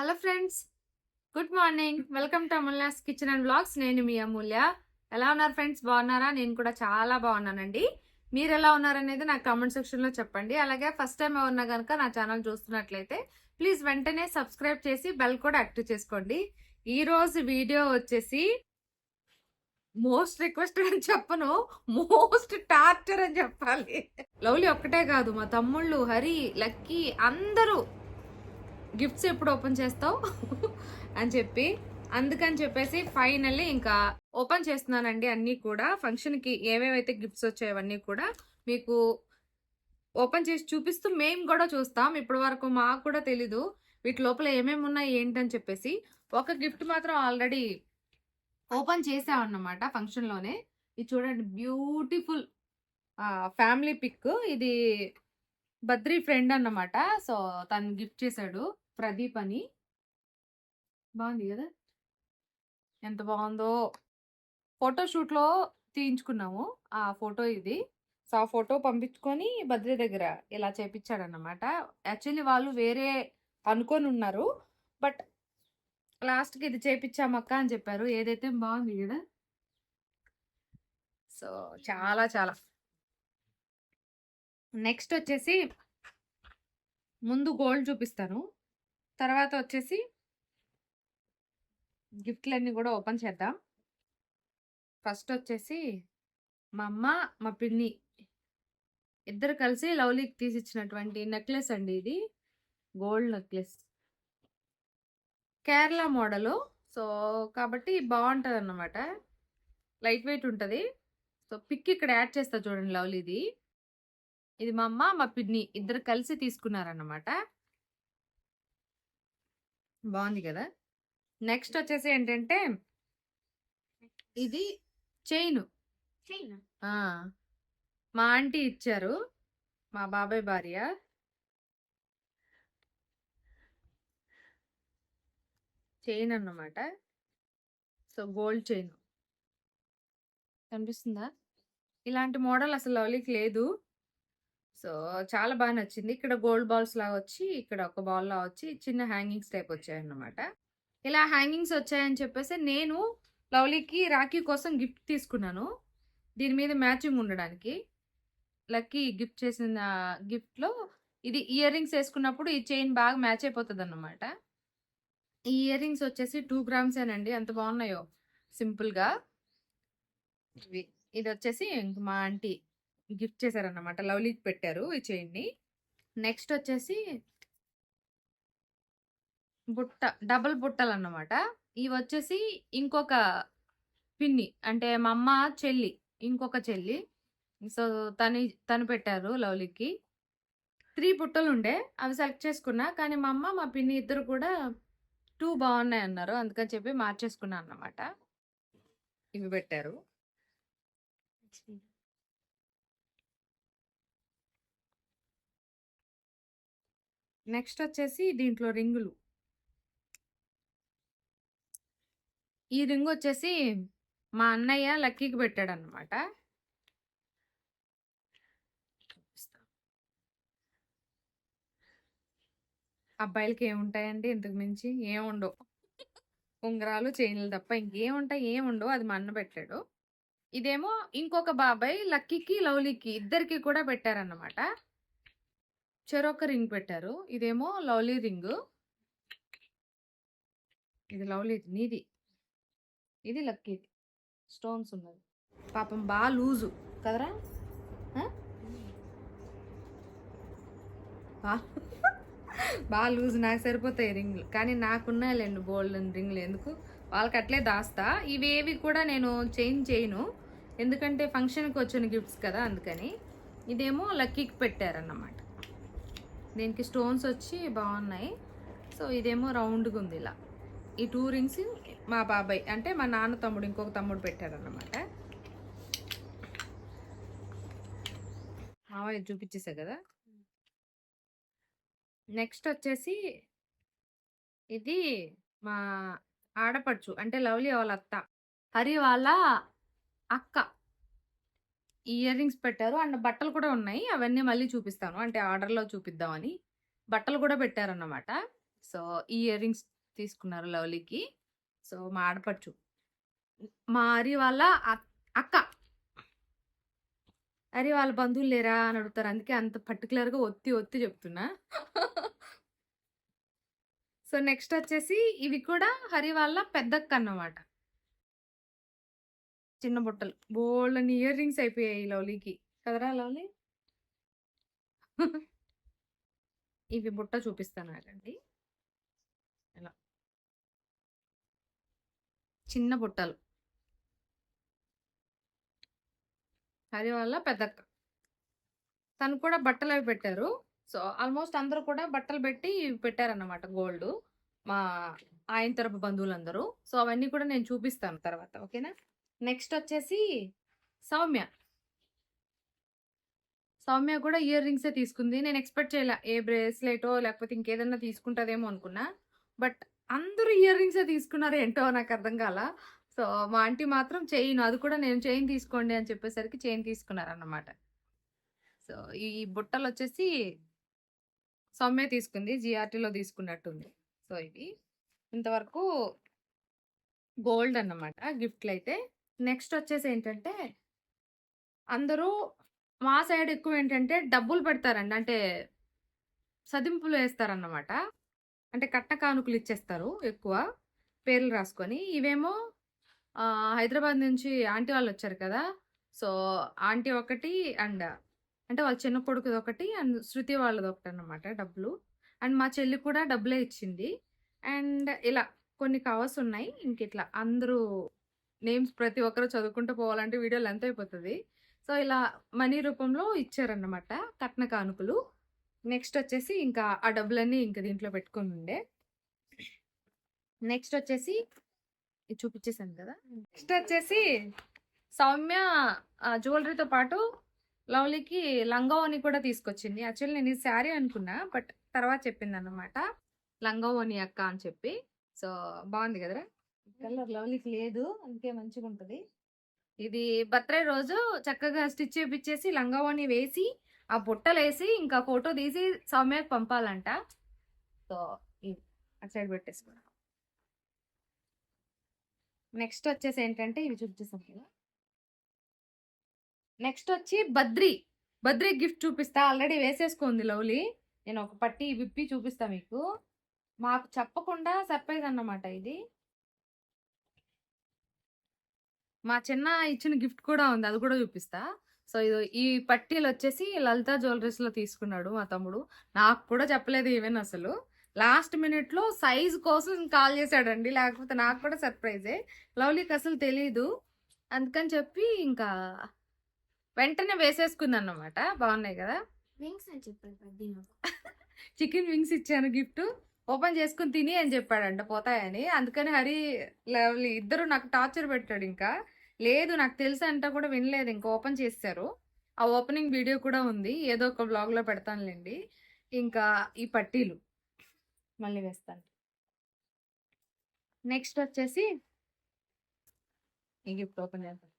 Hello friends good morning. Welcome to Amulya's kitchen and blogs నేను మీ అమూల్య. ఎలా ఉన్నారు ఫ్రెండ్స్? బాగున్నారా? నేను కూడా చాలా బాగున్నానండి. మీరు ఎలా ఉన్నారనేది నాకు కామెంట్ సెక్షన్లో చెప్పండి. అలాగే ఫస్ట్ టైం ఎవరన్నా కనుక నా ఛానల్ చూస్తున్నట్లయితే ప్లీజ్ వెంటనే సబ్స్క్రైబ్ చేసి బెల్ కూడా యాక్టివ్ చేసుకోండి. ఈరోజు వీడియో వచ్చేసి మోస్ట్ రిక్వెస్టెడ్ అని చెప్పను మోస్ట్ టార్చర్ అని చెప్పాలి. లవ్లీ ఒక్కటే కాదు మా తమ్ముళ్ళు హరి లక్కీ అందరూ గిఫ్ట్స్ ఎప్పుడు ఓపెన్ చేస్తావు? అని చెప్పి అందుకని చెప్పేసి ఫైనల్లీ ఇంకా ఓపెన్ చేస్తున్నానండి అన్నీ కూడా. ఫంక్షన్కి ఏవేవైతే గిఫ్ట్స్ వచ్చాయవన్నీ కూడా మీకు ఓపెన్ చేసి చూపిస్తూ మేము కూడా చూస్తాం. ఇప్పటి వరకు మాకు కూడా తెలీదు. వీటి లోపల ఏమేమి ఉన్నాయి ఏంటని చెప్పేసి ఒక గిఫ్ట్ మాత్రం ఆల్రెడీ ఓపెన్ చేసామన్నమాట ఫంక్షన్లోనే. ఇది చూడండి బ్యూటిఫుల్ ఫ్యామిలీ పిక్. ఇది బద్రి ఫ్రెండ్ అన్నమాట. సో తను గిఫ్ట్ చేశాడు. ప్రదీప్ అని. బాగుంది కదా? ఎంత బాగుందో. ఫోటోషూట్లో తీయించుకున్నాము. ఆ ఫోటో ఇది. సో ఆ ఫోటో పంపించుకొని బద్రి దగ్గర ఇలా చేపించాడన్నమాట యాక్చువల్లీ వాళ్ళు వేరే అనుకొని ఉన్నారు. బట్ లాస్ట్కి ఇది చేపించామక్క అని చెప్పారు. ఏదైతే బాగుంది కదా? సో చాలా చాలా. నెక్స్ట్ వచ్చేసి ముందు గోల్డ్ చూపిస్తాను. తర్వాత వచ్చేసి గిఫ్ట్లన్నీ కూడా ఓపెన్ చేద్దాం. ఫస్ట్ వచ్చేసి మా అమ్మ మా పిన్ని ఇద్దరు కలిసి లవ్లీకి తీసిచ్చినటువంటి నెక్లెస్ అండి ఇది. Gold necklace. Kerala model. So కాబట్టి బాగుంటుంది అన్నమాట లైట్ వెయిట్ ఉంటుంది. సో పిక్ ఇక్కడ యాడ్ చేస్తా చూడండి లవ్లీది. ఇది మా అమ్మ మా పిన్ని ఇద్దరు కలిసి తీసుకున్నారన్నమాట. బాగుంది కదా? నెక్స్ట్ వచ్చేసి ఏంటంటే ఇది చైన్. మా ఆంటీ ఇచ్చారు మా బాబాయ్ భార్య. చైన్ అన్నమాట. So gold chain. కనిపిస్తుందా? ఇలాంటి మోడల్ అసలు లవ్లీకి లేదు. సో చాలా బాగా నచ్చింది. ఇక్కడ గోల్డ్ బాల్స్ లాగా వచ్చి ఇక్కడ ఒక బాల్ లా వచ్చి చిన్న హ్యాంగింగ్స్ టైప్ వచ్చాయన్నమాట. ఇలా హ్యాంగింగ్స్ వచ్చాయని చెప్పేసి నేను లవ్లీకి రాఖీ కోసం గిఫ్ట్ తీసుకున్నాను. దీని మీద మ్యాచింగ్ ఉండడానికి. లక్కీ గిఫ్ట్ చేసిన గిఫ్ట్లో ఇది ఇయర్ రింగ్స్ వేసుకున్నప్పుడు ఈ చైన్ బాగా మ్యాచ్ అయిపోతుంది అన్నమాట ఈ ఇయర్ రింగ్స్ వచ్చేసి టూ గ్రామ్స్ ఏనండి. ఎంత బాగున్నాయో సింపుల్గా. ఇది వచ్చేసి ఇంక మా ఆంటీ గిఫ్ట్ చేశారన్నమాట. లవ్లీకి పెట్టారు ఈ చైన్ని. నెక్స్ట్ వచ్చేసి బుట్ట డబుల్ బుట్టలు అన్నమాట ఇవి వచ్చేసి ఇంకొక పిన్ని అంటే మా అమ్మ చెల్లి ఇంకొక చెల్లి. సో తను తను పెట్టారు లవ్లీకి. త్రీ బుట్టలు ఉండే అవి సెలెక్ట్ చేసుకున్నా. కానీ మా అమ్మ మా పిన్ని ఇద్దరు కూడా టూ బాగున్నాయి అన్నారు అందుకని చెప్పి మార్చేసుకున్నా అన్నమాట. ఇవి పెట్టారు. నెక్స్ట్ వచ్చేసి దీంట్లో రింగులు. ఈ రింగ్ వచ్చేసి మా అన్నయ్య లక్కీకి పెట్టాడు అనమాట అబ్బాయిలకి ఏముంటాయండి ఇంతకు మించి? ఏముండవు. ఉంగరాలు చైన్లు తప్ప ఇంకేముంటాయి? ఏముండవు. అది మా అన్న పెట్టాడు. ఇదేమో ఇంకొక బాబాయ్ లక్కీకి లవ్లీకి ఇద్దరికి కూడా పెట్టారన్నమాట. చెరొక రింగ్ పెట్టారు. ఇదేమో లవ్లీ రింగ్. ఇది లవ్లీ నీది. ఇది లక్కీ స్టోన్స్ ఉన్నది పాపం బాగా లూజు. కదరా? బా- బాగా లూజ్. నాకు సరిపోతాయి రింగ్లు. కానీ నాకున్నాయి లేండి బోల్డ్ రింగ్లు. ఎందుకు? వాళ్ళకి అట్లే దాస్తా. ఇవేవి కూడా నేను చేంజ్ చేయను. ఎందుకంటే ఫంక్షన్కి వచ్చిన గిఫ్ట్స్ కదా అందుకని. ఇదేమో లక్కీకి పెట్టారన్నమాట. దీనికి స్టోన్స్ వచ్చి బాగున్నాయి. సో ఇదేమో రౌండ్గా ఉంది ఇలా. ఈ టూ రింగ్స్ మా బాబాయ్ అంటే మా నాన్న తమ్ముడు ఇంకొక తమ్ముడు పెట్టారన్నమాట మావయ్య చూపించేసా కదా? నెక్స్ట్ వచ్చేసి ఇది మా ఆడపడుచు అంటే లవ్లీ వాళ్ళ అత్త. హరి వాళ్ళ అక్క. ఇయర్ రింగ్స్ పెట్టారు. అండ్ బట్టలు కూడా ఉన్నాయి. అవన్నీ మళ్ళీ చూపిస్తాను. అంటే ఆర్డర్లో చూపిద్దామని. బట్టలు కూడా పెట్టారన్నమాట. సో ఈ ఇయర్ రింగ్స్ తీసుకున్నారు లవ్లీకి. సో మా ఆడపడుచు. మా అరి వాళ్ళ అ- అక్క. అరే వాళ్ళ బంధువులు లేరా అని అడుగుతారు. అందుకే అంత పర్టికులర్గా ఒత్తి ఒత్తి చెప్తున్నా. సో నెక్స్ట్ వచ్చేసి ఇవి కూడా హరి వాళ్ళ పెద్దక్క అన్నమాట. చిన్న బుట్టలు. బోల్డ్ ఇయర్ రింగ్స్ అయిపోయాయి లవ్లీకి. కదరా లవ్లీ? ఇవి బుట్ట చూపిస్తాను అండి ఇలా. చిన్న బుట్టలు. అది వల్ల పెద్దక్క. తను కూడా బట్టలు అవి పెట్టారు. సో ఆల్మోస్ట్ అందరూ కూడా బట్టలు పెట్టి పెట్టారన్నమాట గోల్డ్ మా ఆయన తరపు బంధువులందరూ. సో అవన్నీ కూడా నేను చూపిస్తాను తర్వాత. ఓకేనా? నెక్స్ట్ వచ్చేసి సౌమ్య. సౌమ్య కూడా ఇయర్ రింగ్సే తీసుకుంది. నేను ఎక్స్పెక్ట్ చేయలే. ఏ బ్రేస్లెటో లేకపోతే ఇంకేదన్నా తీసుకుంటుందేమో అనుకున్నా. బట్ అందరూ ఇయర్ రింగ్సే తీసుకున్నారు ఏంటో నాకు అర్థం కాల. సో మా ఆంటీ మాత్రం చైన్ అది కూడా నేను చైన్ తీసుకోండి అని చెప్పేసరికి చైన్ తీసుకున్నారన్నమాట. సో ఈ బుట్టలు వచ్చేసి సౌమ్య తీసుకుంది. జిఆర్టీలో తీసుకున్నట్టుంది. సో ఇవి. ఇంతవరకు గోల్డ్ అన్నమాట. గిఫ్ట్లు అయితే నెక్స్ట్ వచ్చేసి ఏంటంటే అందరూ మా సైడ్ ఎక్కువ ఏంటంటే డబ్బులు పెడతారండి. అంటే సదింపులు వేస్తారన్నమాట. అంటే కట్ట కానుకలు ఇచ్చేస్తారు ఎక్కువ పేర్లు రాసుకొని. ఇవేమో హైదరాబాద్ నుంచి ఆంటీ వాళ్ళు వచ్చారు కదా! సో ఆంటీ ఒకటి అండ్ అంటే వాళ్ళ చిన్న కొడుకుది ఒకటి అండ్ శృతి వాళ్ళది ఒకటి అన్నమాట డబ్బులు. అండ్ మా చెల్లి కూడా డబ్బులే ఇచ్చింది. అండ్ ఇలా కొన్ని కవర్స్ ఉన్నాయి. ఇంక ఇట్లా అందరూ నేమ్స్ ప్రతి ఒక్కరు చదువుకుంటూ పోవాలంటే వీడియో లెంత్ అయిపోతుంది. సో ఇలా మనీ రూపంలో ఇచ్చారన్నమాట కట్న కానుకలు. నెక్స్ట్ వచ్చేసి ఇంకా ఆ డబ్బులన్నీ ఇంకా దీంట్లో పెట్టుకొని ఉండే. నెక్స్ట్ వచ్చేసి చూపించేసాను కదా. నెక్స్ట్ వచ్చేసి సౌమ్య జ్యువెలరీతో పాటు లవ్లీకి లంగావోని కూడా తీసుకొచ్చింది. యాక్చువల్లీ నేను ఈ శారీ అనుకున్నా బట్ తర్వాత చెప్పింది అనమాట లంగావోని అక్క అని చెప్పి. సో బాగుంది కదరా? కలర్ లవ్లీకి లేదు అంతే మంచిగా ఉంటుంది ఇది బర్త్డే రోజు చక్కగా స్టిచ్ చేపించేసి లంగావోని వేసి ఆ బుట్టలు వేసి ఇంకా ఫోటో తీసి సౌమ్యకి పంపాలంట. సో అటు సైడ్ పెట్టేసుకున్నాం నెక్స్ట్ వచ్చేసి ఏంటంటే ఇవి చూపించేసాం కదా. నెక్స్ట్ వచ్చి బద్రి. బద్రి గిఫ్ట్ చూపిస్తా. ఆల్రెడీ వేసేసుకుంది లవ్లీ. నేను ఒక పట్టి విప్పి చూపిస్తా మీకు. మాకు చెప్పకుండా సర్ప్రైజ్ అన్నమాట ఇది. మా చిన్న ఇచ్చిన గిఫ్ట్ కూడా ఉంది. అది కూడా చూపిస్తా. సో ఇది ఈ పట్టీలు వచ్చేసి లలిత జ్యువెలరీస్లో తీసుకున్నాడు మా తమ్ముడు. నాకు కూడా చెప్పలేదు ఈవెన్ అసలు. లాస్ట్ మినిట్లో సైజ్ కోసం కాల్ చేశాడండి. లేకపోతే నాకు కూడా సర్ప్రైజే. లవ్లీకి అసలు తెలీదు. అందుకని చెప్పి ఇంకా వెంటనే వేసేసుకుంది అన్నమాట బాగున్నాయి కదా? వింగ్స్ అని పెద్ద చికెన్ వింగ్స్ ఇచ్చాను గిఫ్ట్. ఓపెన్ చేసుకుని తిని అని చెప్పాడంట పోతాయని. అందుకని హరి లవ్లీ ఇద్దరు నాకు టార్చర్ పెట్టాడు ఇంకా. లేదు నాకు తెలుసు అంట కూడా వినలేదు ఇంకా ఓపెన్ చేశారు ఆ ఓపెనింగ్ వీడియో కూడా ఉంది ఏదో ఒక బ్లాగ్లో పెడతానులేండి. ఇంకా ఈ పట్టీలు మళ్ళీ వేస్తాను. నెక్స్ట్ వచ్చేసి ఈ గిఫ్ట్ ఓపెన్ చేస్తాను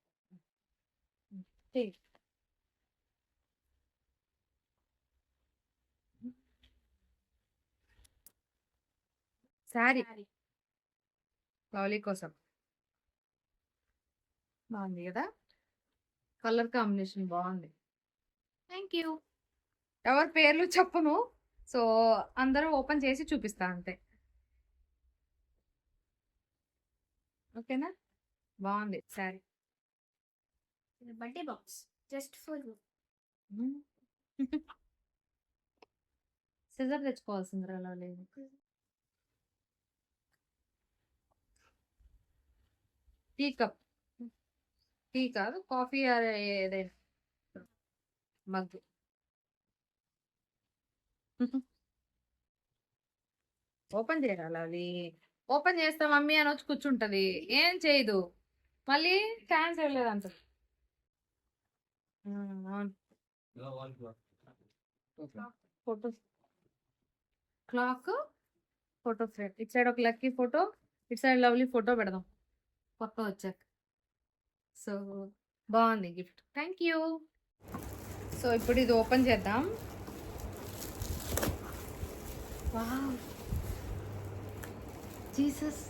శారీ. లవ్లీ కోసం. బాగుంది కదా? కలర్ కాంబినేషన్ బాగుంది. Thank you. ఎవరి పేర్లు చెప్పను. సో అందరూ ఓపెన్ చేసి చూపిస్తా అంతే. ఓకేనా? బాగుంది sari. Birthday box. Just for scissor తెచ్చుకోవాల్సిందిరా lovely tea cup. Tea కాదు కాఫీ ఏదైనా. మగ్గు. ఓపెన్ చేయాలి అది? ఓపెన్ చేస్తా మమ్మీ అని వచ్చి కూర్చుంటది. ఏం చేయదు. మళ్ళీ ఛాన్స్ ఇవ్వలేదంట అవును. ఫోటో. Clock photo frame. ఇటు సైడ్ ఒక లక్కీ ఫోటో ఇటు సైడ్ లవ్లీ ఫోటో పెడదాం. పక్క వచ్చాక. సో బాగుంది గిఫ్ట్. Thank you. సో ఇప్పుడు ఇది ఓపెన్ చేద్దాం. వావ్. జీసస్.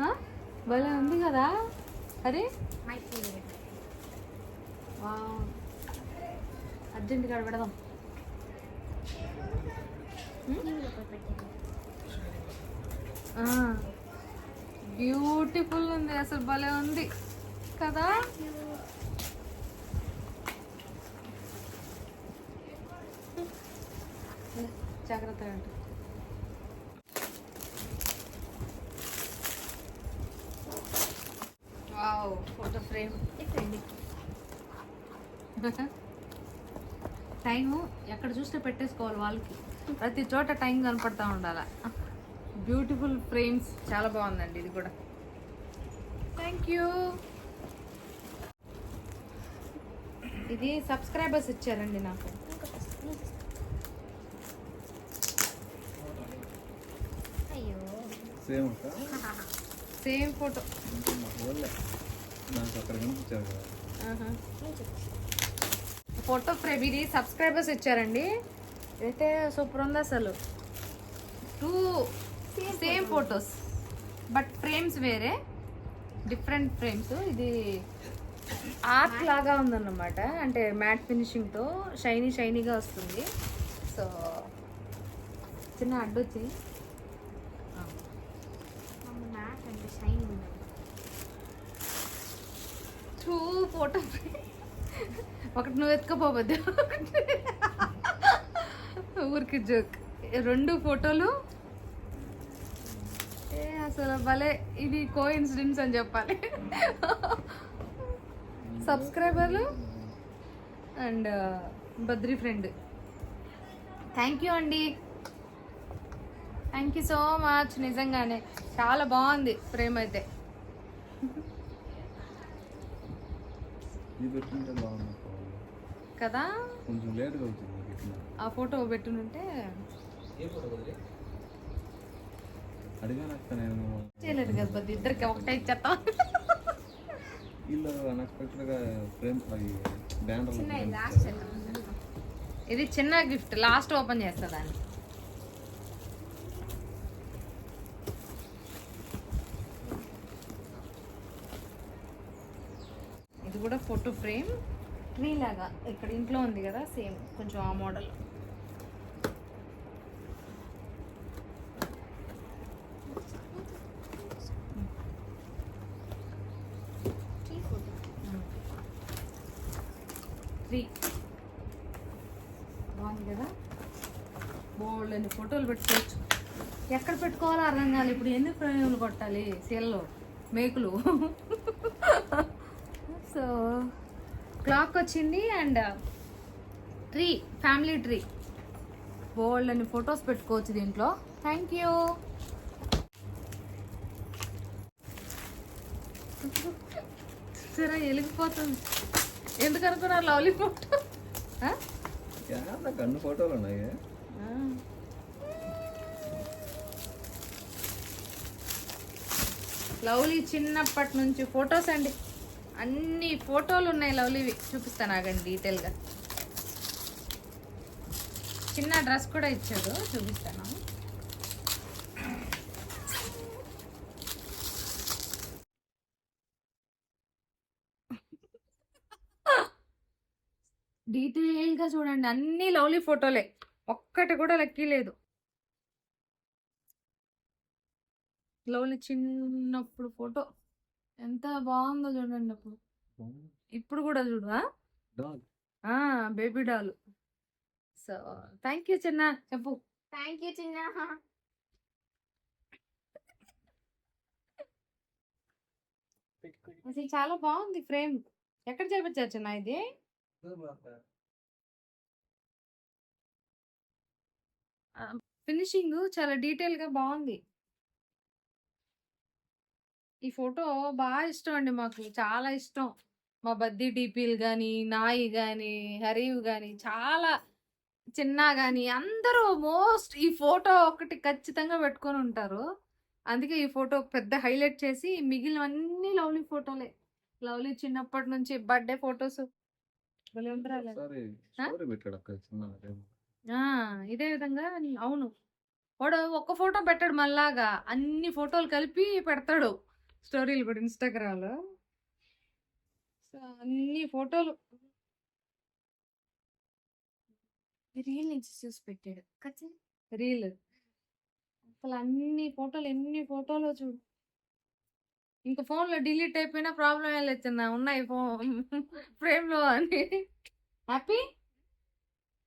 ఉంది భలే ఉంది కదా. అరే. మై ఫేవరెట్ వావ్ అర్జెంట్గా పెడదాం బ్యూటిఫుల్ ఉంది అసలు భలే ఉంది. కదా? జాగ్రత్తగా ఉండు. Wow photo frame. టైము ఎక్కడ చూస్తే పెట్టేసుకోవాలి వాళ్ళకి. ప్రతి చోట టైం కనపడతా ఉండాలి. Beautiful frames. చాలా బాగుందండి ఇది కూడా. థ్యాంక్ యూ ఇది సబ్స్క్రైబర్స్ ఇచ్చారండి నాకు. అయ్యో. Same same photo photo frame ఇది సబ్స్క్రైబర్స్ ఇచ్చారండి. అయితే సూపర్ ఉంది అసలు. Two same photos but frames వేరే డిఫరెంట్ ఫ్రేమ్స్ ఇది ఆర్ట్ లాగా ఉందన్నమాట. అంటే మ్యాట్ ఫినిషింగ్తో షైనీ షైనీగా వస్తుంది. సో చిన్న షైన్ ఉంది టూ ఫోటో ఒకటి నువ్వు ఎత్తుకపోవద్దు ఊరికి జోక్ రెండు ఫోటోలు ఏ అసలు భలే ఇది కో ఇన్సిడెంట్స్ అని చెప్పాలి. సబ్స్క్రైబర్లు and Badri friend thank you అండి. థ్యాంక్ యూ సో మచ్ నిజంగానే చాలా బాగుంది ఫ్రేమ్ అయితే. కదా? కొంచెం పెట్టిన ఆ ఫోటో పెట్టునుంటే అక్క నేను చేయలేదు కదా బద్ది ఇద్దరికి ఒకటే ఇచ్చేస్తాం వీళ్ళు అన్ఎక్స్పెక్టెడ్గా ఫ్రేమ్ అవి చిన్న బ్యానర్ లాస్ట్ ఇది చిన్న గిఫ్ట్ లాస్ట్ ఓపెన్ చేస్తా దాన్ని. ఇది కూడా ఫోటో ఫ్రేమ్ ట్రీ లాగా ఇక్కడ ఇంట్లో ఉంది కదా సేమ్ కొంచెం ఆ మోడల్ త్రీ ఫోటో త్రీ బాగుంది కదా బోల్డ్ అని ఫోటోలు పెట్టుకోవచ్చు ఎక్కడ కాదు ఇప్పుడు ఎన్ని ఫ్రేములు కొట్టాలి? సెల్లో మేకులు. సో క్లాక్ వచ్చింది అండ్ ట్రీ ఫ్యామిలీ ట్రీ. బోల్డ్ అని ఫొటోస్ పెట్టుకోవచ్చు దీంట్లో. Thank you. సరే వెలిగిపోతుంది ఎందుకు అనుకున్నారు లవ్లీ ఫోటో? నాకు అన్ని ఫోటోలు ఉన్నాయి. లవ్లీ చిన్నప్పటి నుంచి ఫొటోస్ అండి. అన్ని ఫోటోలు ఉన్నాయి లవ్లీవి. చూపిస్తాను ఆగండి డీటెయిల్గా. చిన్న డ్రెస్ కూడా ఇచ్చాడు. చూపిస్తాను. డీటెయిల్గా చూడండి. అన్ని లవ్లీ ఫోటోలే. ఒక్కటి కూడా లక్కీ లేదు. లవ్లీ చిన్నప్పుడు ఫోటో ఎంత బాగుందో చూడండి అప్పుడు. ఇప్పుడు కూడా చూడు dog baby doll. So thank you చిన్న చెప్పు. థ్యాంక్ యూ చిన్న అసలు చాలా బాగుంది ఫ్రేమ్. ఎక్కడ చేపించారు చిన్న ఇది? ఫినిషింగ్ చాలా డీటెయిల్గా బాగుంది. ఈ ఫోటో బాగా ఇష్టం అండి మాకు చాలా ఇష్టం మా బద్దీ డీపీలు కానీ నాయి కానీ హరీవ్ కానీ చాలా చిన్న కానీ అందరూ మోస్ట్ ఈ ఫోటో ఒకటి ఖచ్చితంగా పెట్టుకొని ఉంటారు అందుకే ఈ ఫోటో పెద్ద హైలైట్ చేసి మిగిలినవన్నీ లవ్లీ ఫోటోలే లవ్లీ చిన్నప్పటి నుంచి బర్త్డే ఫోటోస్! ఇదే విధంగా అవును. వాడు ఒక్క ఫోటో పెట్టడు మనలాగా. అన్ని ఫోటోలు కలిపి పెడతాడు. స్టోరీలు కూడా ఇన్‌స్టాగ్రామ్‌లో. సో, అన్ని ఫోటోలు రీల్ నుంచి చూసి పెట్టాడు. రీల్. అసలు అన్ని ఫోటోలు ఎన్ని ఫోటోలో చూడు. ఇంక ఫోన్‌లో డిలీట్ అయిపోయినా ప్రాబ్లమ్ ఏం లేదు చిన్న. ఉన్నాయి ఫో ఫ్రేమ్‌లో అని. హ్యాపీ?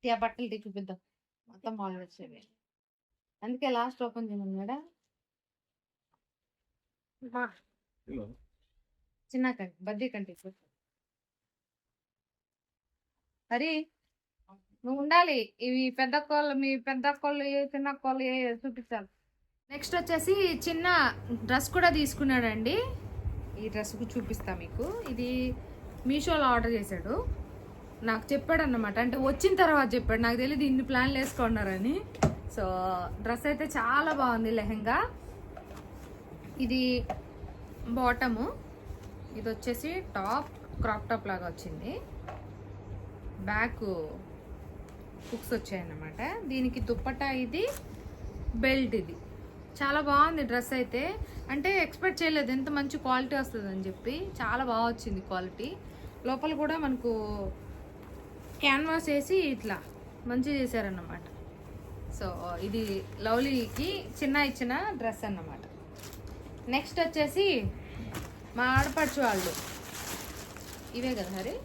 ఆ బట్టలు తీ చూపిద్దాం. మొత్తం బాగా వచ్చేవి. అందుకే లాస్ట్ ఓపెన్ చేయమన్నాడా? చిన్నాక చిన్న బద్దీ కంటి ఇప్పుడు. హరి నువ్వు ఉండాలి. ఇవి పెద్ద కోళ్ళు మీ పెద్ద కోళ్ళు చిన్న కోళ్ళు చూపించాలి. నెక్స్ట్ వచ్చేసి చిన్న డ్రెస్ కూడా తీసుకున్నాడండి. ఈ డ్రెస్ చూపిస్తా మీకు. ఇది మీషోలో ఆర్డర్ చేశాడు. నాకు చెప్పాడు అనమాట అంటే వచ్చిన తర్వాత చెప్పాడు. నాకు తెలియదు ఇన్ని ప్లాన్లు వేసుకున్నారని. సో డ్రెస్ అయితే చాలా బాగుంది లెహంగా. ఇది బాటము. ఇది వచ్చేసి టాప్ క్రాప్ టాప్ లాగా వచ్చింది. బ్యాక్ హుక్స్ వచ్చాయన్నమాట. దీనికి దుప్పటా ఇది బెల్ట్ ఇది. చాలా బాగుంది డ్రెస్ అయితే. అంటే ఎక్స్పెక్ట్ చేయలేదు ఎంత మంచి క్వాలిటీ వస్తుందని చెప్పి. చాలా బాగా వచ్చింది క్వాలిటీ. లోపల కూడా మనకు క్యాన్వాస్ వేసి ఇట్లా మంచి చేశారన్నమాట. సో ఇది లవ్లీకి చిన్న ఇచ్చిన డ్రెస్ అన్నమాట. నెక్స్ట్ వచ్చేసి మా ఆడపడుచు వాళ్ళు. ఇవే కదా హరి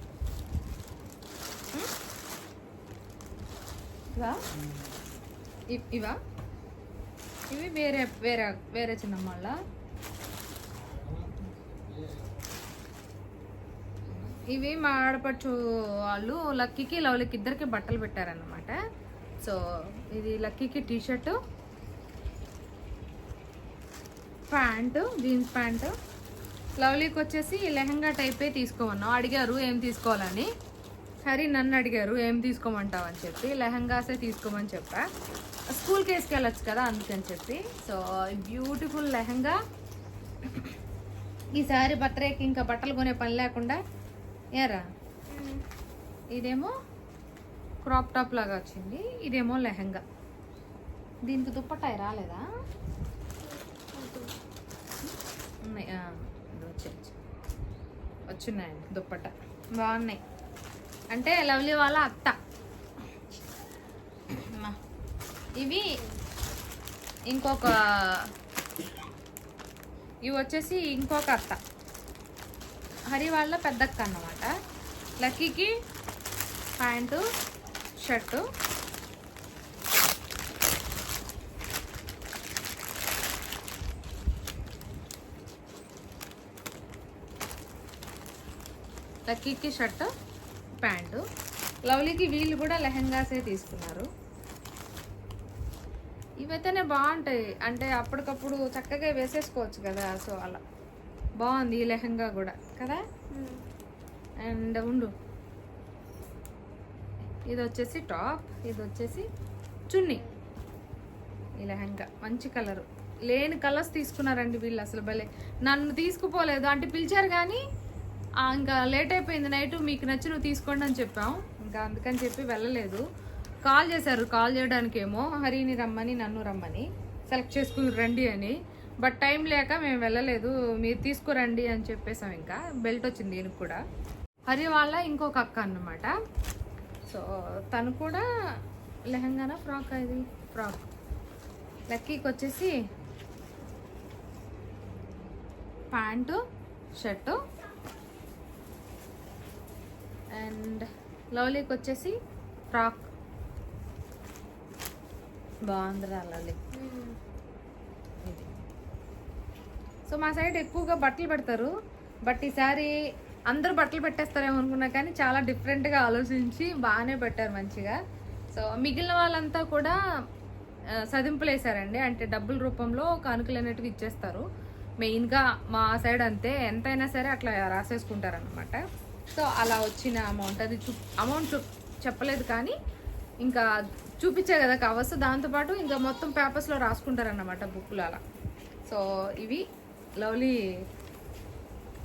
ఇవా? ఇ- ఇవా? ఇవి వేరే వేరే వేరే చిన్నమ్మ వాళ్ళ ఇవి మా ఆడపడుచు వాళ్ళు లక్కీకి లవ్లీకి ఇద్దరికి బట్టలు పెట్టారన్నమాట. సో ఇది లక్కీకి T shirt pant jeans pant. లవ్లీకి వచ్చేసి లెహంగా టైపే తీసుకోమన్నాం అడిగారు ఏం తీసుకోవాలని? హరి నన్ను అడిగారు ఏం తీసుకోమంటావు? అని చెప్పి లెహంగాసే తీసుకోమని చెప్పా. స్కూల్కి వేసుకెళ్ళచ్చు కదా అందుకని చెప్పి. So beautiful lehenga. ఈసారి బర్త్డేకి ఇంకా బట్టలు కొనే పని లేకుండా ఏరా? ఇదేమో క్రాప్ టాప్ లాగా వచ్చింది ఇదేమో లెహంగా. దీనికి దుప్పటాయి రాలేదా? ఉన్నాయి ఆ, వచ్చాయి వచ్చున్నాయండి దుప్పట. బాగున్నాయి. అంటే లవ్లీ వాళ్ళ అత్త. ఇవి ఇంకొక ఇవి వచ్చేసి ఇంకొక అత్త. హరి వాళ్ళ పెద్దక్క అన్నమాట. లక్కీకి ప్యాంటు షర్టు. లక్కీకి షర్ట్ ప్యాంటు. లవ్లీకి వీళ్ళు కూడా లెహంగాసే తీసుకున్నారు. ఇవైతేనే బాగుంటాయి. అంటే అప్పటికప్పుడు చక్కగా వేసేసుకోవచ్చు కదా సో అలా. బాగుంది ఈ లెహంగా కూడా కదా? అండ్ ఉండు. ఇది వచ్చేసి టాప్ ఇది వచ్చేసి చున్నీ. ఈ లెహంగా మంచి కలరు. లేని కలర్స్ తీసుకున్నారండి వీళ్ళు అసలు భలే. నన్ను తీసుకుపోలేదు. అంటే పిలిచారు కానీ ఇంకా లేట్ అయిపోయింది నైట్ మీకు నచ్చి నువ్వు తీసుకోండి అని చెప్పాం. ఇంకా అందుకని చెప్పి వెళ్ళలేదు. కాల్ చేశారు కాల్ చేయడానికేమో హరిని రమ్మని నన్ను రమ్మని. సెలెక్ట్ చేసుకుని రండి అని. బట్ టైం లేక మేము వెళ్ళలేదు. మీరు తీసుకురండి అని చెప్పేసాం ఇంకా. బెల్ట్ వచ్చింది దీనికి కూడా. హరి వాళ్ళ ఇంకొక అక్క అన్నమాట. సో తను కూడా లెహంగానా ఫ్రాక్ అది ఫ్రాక్ లక్కీకి వచ్చేసి ప్యాంటు షర్టు అండ్ లవ్లీకి వచ్చేసి ఫ్రాక్. బాగుందిరా లవ్లీ. ఇది. సో మా సైడ్ ఎక్కువగా బట్టలు పెడతారు. బట్ ఈసారి అందరూ బట్టలు పెట్టేస్తారేమో అనుకున్నా కానీ చాలా డిఫరెంట్గా ఆలోచించి బాగానే పెట్టారు మంచిగా. సో మిగిలిన వాళ్ళంతా కూడా సదింపులు వేసారండి అంటే డబ్బుల రూపంలో కానుకలు అనేటివి ఇచ్చేస్తారు. మెయిన్గా మా సైడ్ అంతే. ఎంతైనా సరే అట్లా రాసేసుకుంటారనమాట సో అలా వచ్చిన అమౌంట్ అది చూ అమౌంట్ చెప్పలేదు కానీ ఇంకా చూపించే కదా కవర్స్ దాంతోపాటు ఇంకా మొత్తం పేపర్స్లో రాసుకుంటారన్నమాట బుక్లు అలా. సో ఇవి లవ్లీ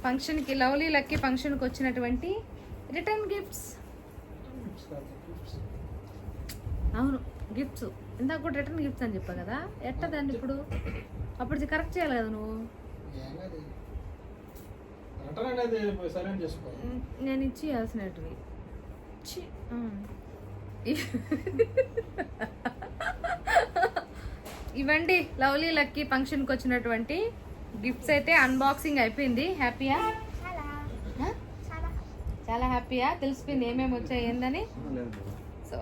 ఫంక్షన్కి లవ్లీ లక్కీ ఫంక్షన్కి వచ్చినటువంటి రిటర్న్ గిఫ్ట్స్ అవును గిఫ్ట్స్ ఇందాక కూడా రిటర్న్ గిఫ్ట్స్ అని చెప్పా కదా? ఎట్ట దాన్ని ఇప్పుడు? అప్పుడు కరెక్ట్ చేయాలి కదా నువ్వు? నేను ఇచ్చి ఆ. ఇవ్వండి లవ్లీ లక్కీ ఫంక్షన్కి వచ్చినటువంటి గిఫ్ట్స్ అయితే అన్బాక్సింగ్ అయిపోయింది. హ్యాపీయా చాలా. ఆ? చాలా చాలా హ్యాపీయా తెలిసిపోయింది ఏమేమి వచ్చాయి ఏందని. సో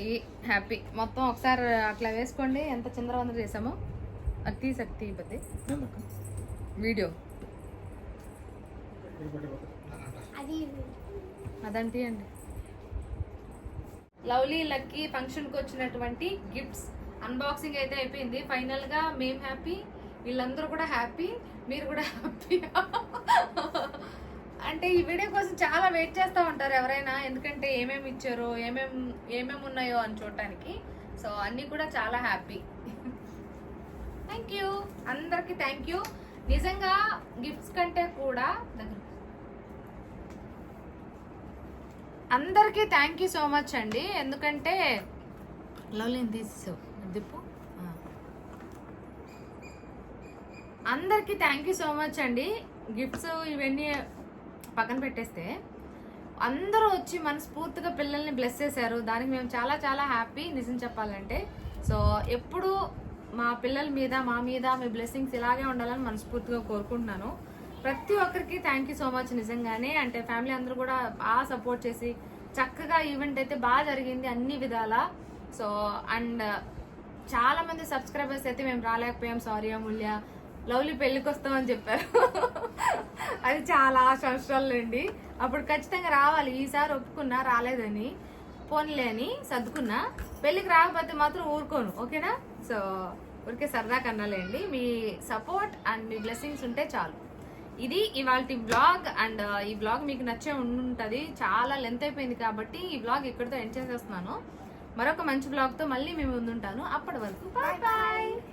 ఈ హ్యాపీ మొత్తం ఒకసారి అట్లా వేసుకోండి. ఎంత చిందరవందర చేసామో అది తీసక్తి ఇబ్బంది? వీడియో అదంటే అండి. లవ్లీ లక్కీ ఫంక్షన్కి వచ్చినటువంటి గిఫ్ట్స్ అన్బాక్సింగ్ అయితే అయిపోయింది. ఫైనల్గా మేము హ్యాపీ వీళ్ళందరూ కూడా హ్యాపీ మీరు కూడా హ్యాపీ. అంటే ఈ వీడియో కోసం చాలా వెయిట్ చేస్తూ ఉంటారు ఎవరైనా. ఎందుకంటే ఏమేమి ఇచ్చారో ఏమేమి ఏమేమి ఉన్నాయో అని చూడటానికి. సో అన్నీ కూడా చాలా హ్యాపీ. థ్యాంక్ యూ అందరికీ థ్యాంక్ యూ నిజంగా గిఫ్ట్స్ కంటే కూడా దగ్గర అందరికీ థ్యాంక్ యూ సో మచ్ అండి. ఎందుకంటే లవ్లీని తీసేసావు దిప్పు. అందరికీ థ్యాంక్ యూ సో మచ్ అండి. గిఫ్ట్స్ ఇవన్నీ పక్కన పెట్టేస్తే అందరూ వచ్చి మనస్ఫూర్తిగా పిల్లల్ని బ్లెస్ చేశారు. దానికి మేము చాలా చాలా హ్యాపీ నిజం చెప్పాలంటే. సో ఎప్పుడు మా పిల్లల మీద మా మీద మీ బ్లెస్సింగ్స్ ఇలాగే ఉండాలని మనస్ఫూర్తిగా కోరుకుంటున్నాను. ప్రతి ఒక్కరికి థ్యాంక్ యూ సో మచ్ నిజంగానే. అంటే ఫ్యామిలీ అందరూ కూడా బాగా సపోర్ట్ చేసి చక్కగా ఈవెంట్ అయితే బాగా జరిగింది అన్ని విధాల. సో అండ్ uh, చాలా మంది సబ్స్క్రైబర్స్ అయితే మేము రాలేకపోయాం. సారీ అమూల్య లవ్లీ పెళ్ళికి వస్తామని చెప్పారు. అది చాలా సంవత్సరాలు అండి అప్పుడు ఖచ్చితంగా రావాలి. ఈసారి ఒప్పుకున్నా రాలేదని. పోన్లే అని సర్దుకున్నా. పెళ్ళికి రాకపోతే మాత్రం ఊరుకోను. ఓకేనా? సో ఊరికే సరదా కన్నాలేండి మీ సపోర్ట్ అండ్ మీ బ్లెస్సింగ్స్ ఉంటే చాలు. ఇది ఇవాళ బ్లాగ్ అండ్ uh, ఈ బ్లాగ్ మీకు నచ్చే ఉంటుంది చాలా లెంత్ అయిపోయింది కాబట్టి ఈ బ్లాగ్ ఇక్కడితో ఎండ్ చేసేస్తున్నాను. మరొక మంచి బ్లాగ్తో మళ్ళీ మేము ముందుంటాను. అప్పటి వరకు బాయ్ బాయ్